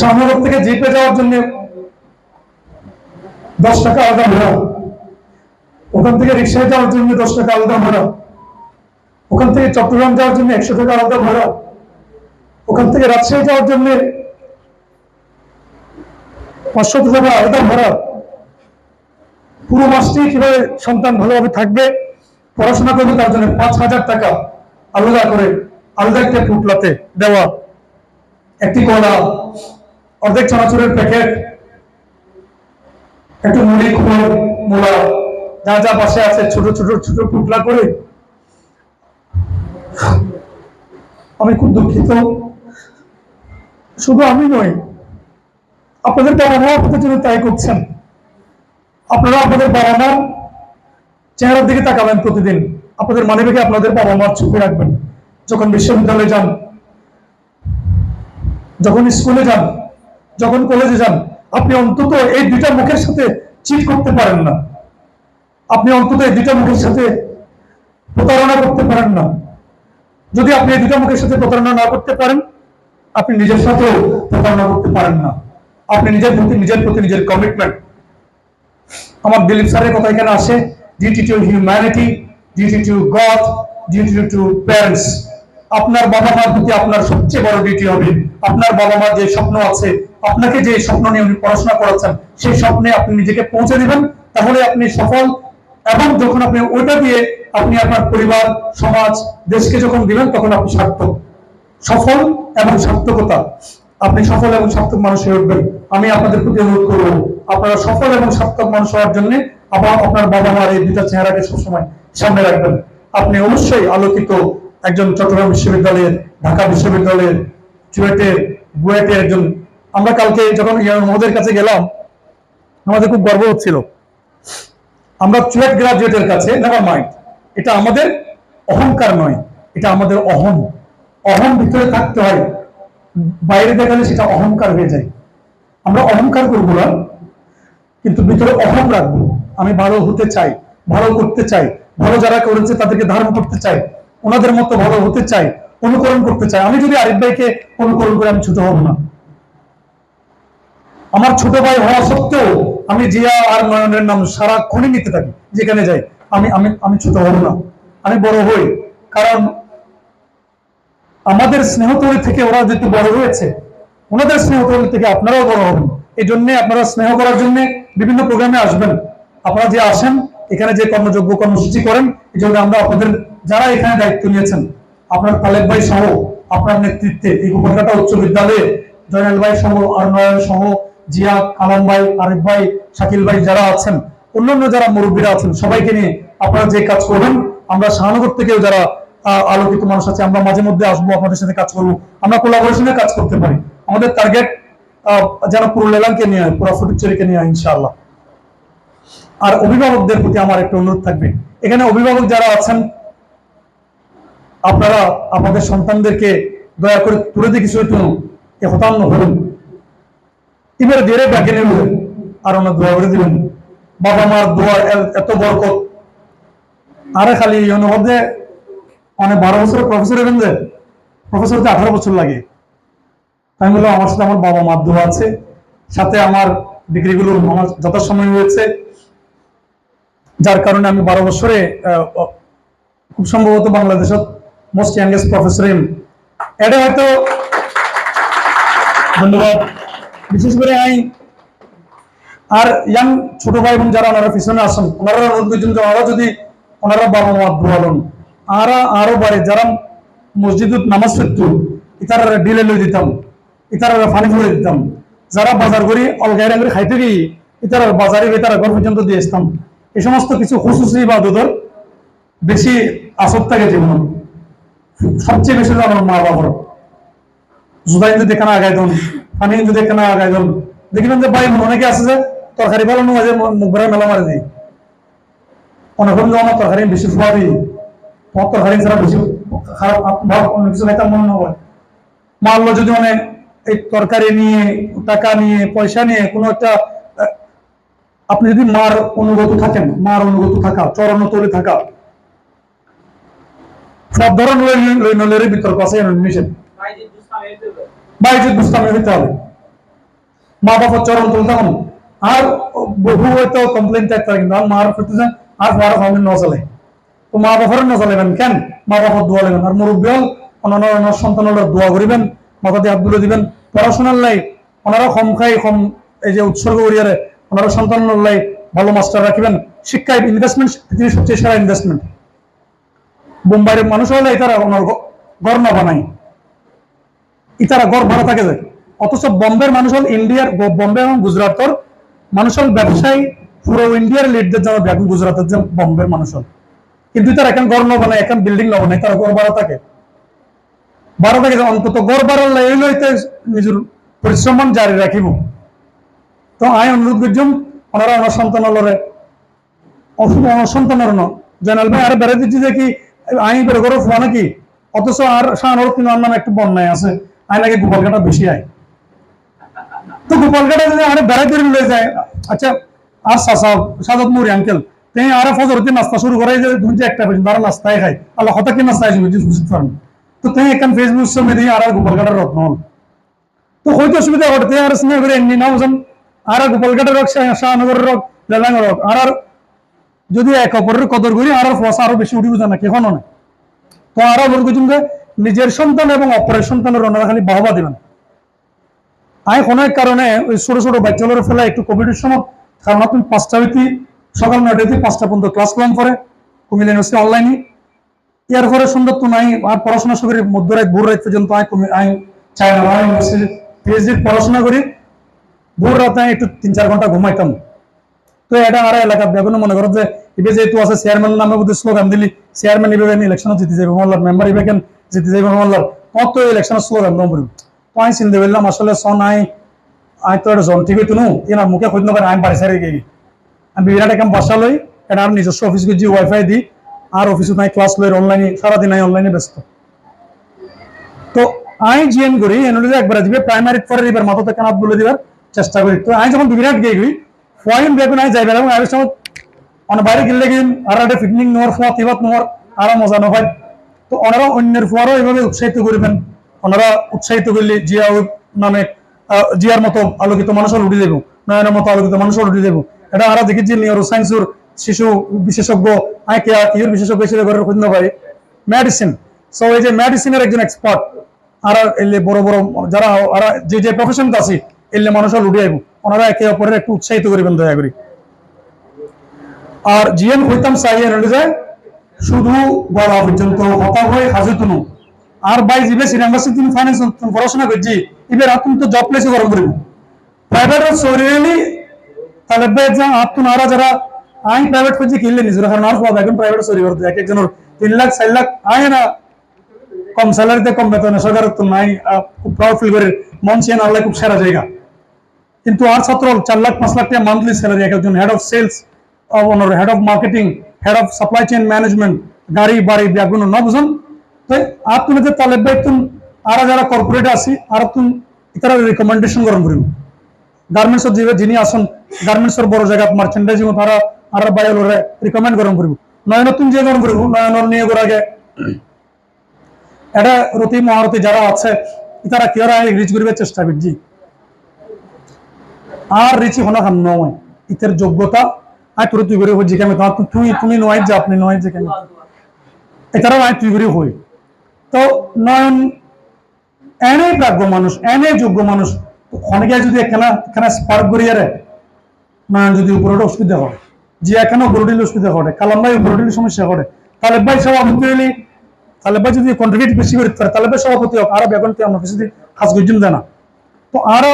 শাহনগর থেকে জিপে যাওয়ার জন্য দশ টাকা আলাদা ভাড়া। ওখান থেকে রিক্সায় যাওয়ার জন্য দশ টাকা আলাদা ভাড়া। ওখান থেকে চট্টগ্রাম যাওয়ার জন্য একশো টাকা আলাদা ভাড়া। ওখান থেকে রাজশাহী যাওয়ার জন্য পাঁচশো টাকা আলাদা ভাড়া। পুরো মাসটি কীভাবে সন্তান ভালোভাবে থাকবে, পড়াশোনা করবে তার জন্য পাঁচ হাজার টাকা আলাদা করে, আলাদা একটা ফুটলাতে দেওয়া। একটি কলা অর্ধেক চানাচুরের প্যাকেট একটু মুড়ি খোল, মূলা, যা যা পাশে আছে, ছোট ছোট ছোট টুকলা করে। আমি খুব দুঃখিত। শুধু আমি নই, আপনাদের বাবা মা আপনাদের জন্য তাই করছেন। আপনারা আপনাদের বাবা মার চেহারার দিকে তাকাবেন প্রতিদিন। আপনাদের মানে রেখে আপনাদের বাবা মার চোখে রাখবেন। যখন বিশ্ববিদ্যালয়ে যান, যখন স্কুলে যান যখন কলেজে যান, আপনি অন্তত এই দুইটা মুখের সাথে চিট করতে পারেন না। আপনি অন্তত এই দুইটা মুখের সাথে প্রতারণা করতে পারেন না। যদি আপনি এই দুইটা মুখের সাথে প্রতারণা না করতে পারেন, আপনি নিজের সাথেও প্রতারণা করতে পারেন না। আপনি নিজের প্রতি নিজের প্রতি নিজের কমিটমেন্ট আমার দিলীপ স্যারের কথা এখানে আসে duty to humanity duty to God duty to parents আপনার বাবা মার প্রতি আপনার সবচেয়ে বড় ডিউটি হবে। আপনার বাবা মার যে স্বপ্ন আছে আপনাকে যে স্বপ্ন নিয়ে উনি পড়াশোনা করাচ্ছেন, সেই স্বপ্নে আপনি নিজেকে পৌঁছে দিবেন। তাহলে আপনি সফল এবং যখন আপনি ওইটা দিয়ে আপনি আপনার পরিবার, সমাজ, দেশকে যখন দিবেন, তখন আপনি সার্থক। সফল এবং সার্থকতা। আপনি সফল এবং সার্থক মানুষ হয়ে উঠবেন। আমি আপনাদের প্রতি অনুরোধ করব, আপনারা সফল এবং সার্থক মানুষ হওয়ার জন্য আবার আপনার বাবা মার এই দুটা চেহারাকে সবসময় সামনে রাখবেন। আপনি অবশ্যই আলোকিত একজন চট্টগ্রাম বিশ্ববিদ্যালয়ের, ঢাকা বিশ্ববিদ্যালয়ের, চুয়েটের, বুয়েটের একজন আমরা কালকে যখন মোহাম্মদের কাছে গেলাম, আমাদের খুব গর্ব হচ্ছিল। আমরা চুয়েট গ্রাজুয়েটের কাছে নেভার মাইন্ড এটা আমাদের অহংকার নয়, এটা আমাদের অহম অহম ভিতরে থাকতে হয়, বাইরে দেখালে সেটা অহংকার হয়ে যায়। আমরা অহংকার করব না, কিন্তু ভিতরে অহম রাখব। আমি ভালো হতে চাই, ভালো করতে চাই, ভালো যারা করেছে তাদেরকে ধারণ করতে চাই, ওনাদের মতো ভালো হতে চাই, অনুকরণ করতে চাই। আমি যদি আরিফ ভাইকে অনুকরণ করে আমি ছোট হব না। আমার ছোট ভাই হওয়া সত্ত্বেও আমি জিয়া আর নয়নের নাম সারাক্ষণই নিতে থাকি, যেখানে যাই। আমি আমি আমি ছোট হব না। আমি বড় হই, কারণ আমাদের স্নেহতলী থেকে ওরা যেহেতু বড় হয়েছে, ওনাদের স্নেহতলী থেকে আপনারাও বড় হবেন। এই জন্য আপনারা স্নেহ করার জন্য বিভিন্ন প্রোগ্রামে আসবেন। আপনারা যে আসেন, এখানে যে কর্মযোগ্য কর্মসূচি করেন, এই জন্য আমরা আপনাদের যারা এখানে দায়িত্ব নিয়েছেন, আপনার তালেব ভাই সহ, আপনার নেতৃত্বে এই উপকাটা উচ্চ বিদ্যালয়ে জয়নাল ভাই সহ আর নয়ন সহ জিয়া কালাম ভাই আরিফ ভাই শাকিল ভাই যারা আছেন অন্যান্য যারা মুরব্বীরা আছেন সবাইকে নিয়ে আপনারা যে কাজ করবেন আমরা শাহানগর থেকেও যারা আলোকিত মানুষ আছে আমরা মাঝে মধ্যে আসব আপনাদের সাথে কাজ করব। আমরা কোলাবোরেশনে কাজ করতে পারি। আমাদের টার্গেট যেন পুরো লেলাংকে নিয়ে হয়, পুরো ফটিকচুরিকে নিয়ে হয় ইনশাআল্লাহ। আর অভিভাবকদের প্রতি আমার একটা অনুরোধ থাকবে। এখানে অভিভাবক যারা আছেন আপনারা আপনাদের সন্তানদেরকে দয়া করে তুলে দিয়ে কিছু একটু হতান্ন হবেন এবারে ধীরে ব্যাকে নেবেন। আর ওনার দোয়া করে দিবেন। বাবা মার দোয়া এত বরকত। আরে খালি অনুভবে অনেক বারো বছরের প্রফেসর হবেন যে প্রফেসরকে আঠারো বছর লাগে। আমি বললাম, আমার সাথে আমার বাবা মার দোয়া আছে। সাথে আমার ডিগ্রিগুলো আমার যথাসময় হয়েছে। যার কারণে আমি বারো বছরে খুব সম্ভবত বাংলাদেশত মোস্ট ইয়াংগেস্ট প্রফেসর এম এটা হয়তো ধন্যবাদ। বিশেষ করে আমি আর ইয়াং ছোট ভাই বোন যারা ওনারা পিছনে আসেন ওনারা অনুরোধ করছেন যে ওনারা যদি ওনারা বাবা মা দোয়ালন আরা, আরও বাড়ে, যারা মসজিদত নামাজ পড়তো ইতার ডিলে লই দিতাম ইতার ফানি ফুলে দিতাম, যারা বাজার করি, অলগাই রাঙ্গি খাইতে গিয়ে ইতার বাজারে ইতার ঘর পর্যন্ত দিয়ে আসতাম। এই সমস্ত কিছু খুশুসি বা দুধর বেশি আসর থাকে জীবন। সবচেয়ে বেশি আমার মা বাবার জুদাই যদি দেখে আগাই দন পানি যদি দেখে আগাই দন, দেখিবেন যে ভাই অনেকে আছে যে তরকারি ভালো নয় যে মুখ ভরে মেলা মারে দিই। অনেক হলে আমার তরকারি বেশি ফুয়া দিই। তরকারি ছাড়া বেশি খারাপ অন্য কিছু মনে যদি মানে এই তরকারি নিয়ে, টাকা নিয়ে, পয়সা নিয়ে কোনো একটা আপনি যদি মার অনুগত থাকেন, মার অনুগত থাকা চরণ তলে থাকা, সব ধরনের বিতর্ক আছে বাইজিৎ বুঝতাম হইতে হবে। মা বাবার চরণ তুলতে হন আর বহু হয়তো কমপ্লেন থাকতে কিন্তু আর মার করতে যান আর পড়া ফাউন্ডেন নচলে তো মা বাবার নচলেবেন কেন? মা বাবার দোয়া লেবেন। আর মুরব্বী হল, অন্যান্য সন্তানের দোয়া করিবেন, মাথা দিয়ে হাত দিবেন। পড়াশোনার লাই ওনারা কম খাই কম এই যে উৎসর্গ করিয়ারে ওনারা সন্তানের লাই ভালো মাস্টার রাখিবেন। শিক্ষায় ইনভেস্টমেন্ট পৃথিবীর সবচেয়ে সেরা ইনভেস্টমেন্ট বোম্বাইয়ের মানুষ হলে তারা ওনার না বানায়। ইতারা গড় ভাড়া থাকে যায় অথচ বম্বের মানুষ হল ইন্ডিয়ার বম্বে এবং গুজরাটর মানুষ হল ব্যবসায়ী, পুরো ইন্ডিয়ার লিডদের জন্য এখন গুজরাটের যে বম্বের মানুষ হল। কিন্তু তারা এখন গড় নবানায় এখন বিল্ডিং নবানায় তারা গড় ভাড়া থাকে। ভাড়া থাকে অন্তত গড় ভাড়া লাই লইতে নিজের পরিশ্রম জারি রাখিব। তো আই অনুরোধ করছুম ওনারা আমার সন্তান লরে সন্তানের ন জানাল ভাই আর বেড়ে দিচ্ছি যে কি আইন বেড়ে করে ফোয়া নাকি? অথচ আর শাহর কিন্তু আমার একটু বন্যায় আছে। আই নাকি গোপালঘাটা বেশি আয়? তো গোপালঘাটা যদি আরে বেড়াই করে লয়ে যায় আচ্ছা আর সাজাদ মুরি আঙ্কেল তাই আর ফজরতে নাস্তা শুরু করে যে দুই যে একটা পর্যন্ত আর নাস্তায় খাই আল্লাহ হতা কি নাস্তা আসবে বুঝতে পারেন তো তাই এখান ফেসবুক সময় দিয়ে আর গোপালঘাটার রত্ন হল। তো হয়তো অসুবিধা ঘটতে আর স্নেহ করে এমনি নাও যেন। আর গোপালঘাটের রক শাহনগরের রক লেলাঙ্গর রক আর আর যদি এক অপরের কদর করি, আর ফসা আরও বেশি উঠিব জানা কেখন না তো আরও বলব যে নিজের সন্তান এবং অপরের সন্তানের ওনারা খালি বাহবা দিবেন। আই অনেক কারণে ওই ছোট ছোট বাচ্চাগুলোর ফেলা একটু কোভিডের সময়, কারণ আপনি পাঁচটা হইতে সকাল নয়টাতে পাঁচটা পর্যন্ত ক্লাস করলাম পরে, কুমিল্লা ইউনিভার্সিটি অনলাইনে এর পরে সুন্দর তো নাই, আর পড়াশোনা করি, মধ্যরাত, ভোর রাত পর্যন্ত আই কুমি- আই চাই না আই ইউনিভার্সিটি পিএইচডি পড়াশোনা করি। ভোর রাতে একটু তিন চার ঘণ্টা ঘুমাইতাম। তো এটা আর এলাকা বেগুন মনে করো যে ইবে যেহেতু আছে চেয়ারম্যান নামে বুদ্ধি স্লোগান দিলি চেয়ারম্যান ইবে ইলেকশন জিতে যাবে মহল্লার মেম্বার ইবে কেন? জিতে যাবে মহল্লার তোমার তো ইলেকশনের স্লোগান তো আমি চিন্তা করলাম আসলে সন আই আই তো এটা জন ঠিক হইতো নো এনার মুখে খুঁজ নকরে আমি বাড়ি সারি গেই আমি বিরাট একটা বসা লই, এটা আর নিজস্ব অফিস গিয়ে ওয়াইফাই দিই, আর অফিসে নাই ক্লাস লই অনলাইনে সারাদিন আই অনলাইনে ব্যস্ত। তো আই জিএন করি এনলে একবার দিবে প্রাইমারি পরে এবার মাথা থেকে কানাত বলে দিবার চেষ্টা করি। তো আমি যখন বিরাট গিয়ে গই ফয়েন বেগুন আই যাইবে এবং আই সময় অনেক বাইরে গেলে গিয়ে আর একটা ফিটনিং নেওয়ার ফোয়া, তিবাত নেওয়ার আরও মজা নয় তো ওনারা অন্যের ফোয়ারও এইভাবে উৎসাহিত করবেন। ওনারা উৎসাহিত করলে জিয়া নামে জিয়ার মতো আলোকিত মানুষের উঠে দেবো নয়নের মতো আলোকিত মানুষের উঠে দেবো এটা আরও দেখি যে নিউরো সায়েন্সের শিশু বিশেষজ্ঞ আই কে ইউর বিশেষজ্ঞ হিসেবে ঘরের খুঁজতে পারি মেডিসিন সো এই যে মেডিসিনের একজন এক্সপার্ট আর এলে বড় বড়, যারা আর যে যে প্রফেশন আছে, এলে মানুষের উঠে আইব ওনারা একে অপরের একটু উৎসাহিত করবেন দয়া করি। আর জিএম হইতাম এনে যায় শুধু গলা পর্যন্ত হতা হয়ে হাজুতুনু আর বাই জিবে সিনেমাসি তুমি ফাইন্যান্স পড়াশোনা করছি, এবার তুমি তো জব প্লেসে গরম করিব। প্রাইভেট সরিয়ে তাহলে যা আত্ম নারা যারা আইন প্রাইভেট করছি কিনলে নিজের, কারণ আর পাবে এখন প্রাইভেট সরি করতে এক একজনের তিন লাখ, চার লাখ, আয় না। কম স্যালারিতে কম বেতনে সরকার তো নাই খুব প্রাউড ফিল করে মন চেয়ে আল্লাহ খুব সেরা জায়গা। কিন্তু আর ছাত্র চার লাখ, পাঁচ লাখ টাকা মান্থলি স্যালারি এক একজন head of sales owner head of marketing head of supply chain management গাড়ি বাড়ি ব্যাগুন ন বুঝুন তো আর তুমি যে তালেব ভাই তুমি আর যারা কর্পোরেট আছি আর তুমি ইতারা রিকমেন্ডেশন গরম করিব গার্মেন্টস যে যিনি আসুন গার্মেন্টসের বড় জায়গা মার্চেন্ডাইজিং তারা আর বাইরে রিকমেন্ড গরম করিব নয়নতুন যে গরম করিব নয়নর নিয়ে আগে। এটা রতি মহারতি যারা আছে তারা কি ওরা রিচ করিবার চেষ্টা করছি। আর রিচি হনা খান নয়। ইতের যোগ্যতা তোর তুই করে কেমন? তুমি তুমি নয় যে আপনি নয় যে কেন? এছাড়াও আই তুই করে হই। তো নয়ন, এনে প্রাজ্ঞ মানুষ, এনে যোগ্য মানুষ। অনেকে যদি স্পার্ক রে নয়ন যদি উপরে অসুবিধা হয়, যে এখানে উপরটিল অসুবিধা ঘটে কালাম ভাই সমস্যা ঘটে, তাহলে ভাই সভাপতি হইলে তাহলে ভাই যদি কন্ট্রিবিউট বেশি করতে পারে তাহলে ভাই সভাপতি হোক, আর বেগুন আমরা কিছু কাজ করছেন জানা তো আর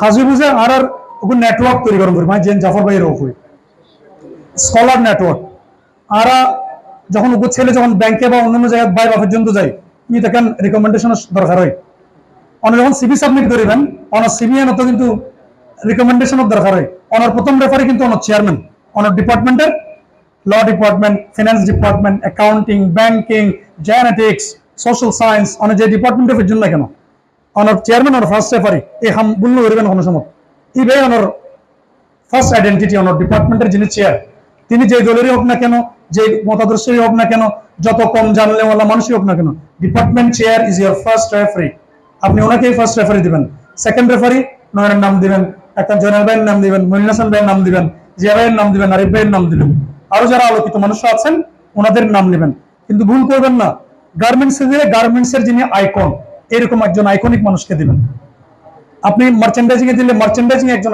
খাসি বুঝে আর আর ওকে নেটওয়ার্ক তৈরি করুন মানে জেন জাফর ভাইয়ের ওপরে। স্কলার নেটওয়ার্ক আর যখন উপর ছেলে যখন ব্যাংকে বা অন্যান্য জায়গায় বাই বা পর্যন্ত যায়, ই দেখেন রিকমেন্ডেশন দরকার হয়। অনেক যখন সিবি সাবমিট করিবেন অনার সিবি এন তো কিন্তু রিকমেন্ডেশনের দরকার হয়। অনার প্রথম রেফারি কিন্তু অনার চেয়ারম্যান অনার ডিপার্টমেন্টের law department finance department accounting banking genetics social science অনেক যে ডিপার্টমেন্টের জন্য কেন অনার চেয়ারম্যান আর ফার্স্ট রেফারি এই হাম বলল করিবেন কোনো সময়। ইবে অনার ফার্স্ট আইডেন্টিটি অনার ডিপার্টমেন্টের যিনি চেয়ার তিনি যে দলেরই হোক না কেন যে মতাদর্শই হোক না কেন, যত কম জানলে ওলা মানুষই হোক না কেন department chair is your first referee আপনি ওনাকেই ফার্স্ট রেফারি দিবেন। সেকেন্ড রেফারি নয়নের নাম দিবেন, একটা জয়নাল ভাইয়ের নাম দিবেন, মনির হাসান ভাইয়ের নাম দিবেন, জিয়া ভাইয়ের নাম দিবেন, আরিফ ভাইয়ের নাম দিবেন। আরও যারা আলোকিত মানুষ আছেন, ওনাদের নাম নেবেন। কিন্তু ভুল করবেন না। গার্মেন্টস গার্মেন্টস এর যিনি আইকন এরকম একজন আইকনিক মানুষকে দিবেন। আপনি মার্চেন্ডাইজিং এ দিলে মার্চেন্ডাইজিং একজন।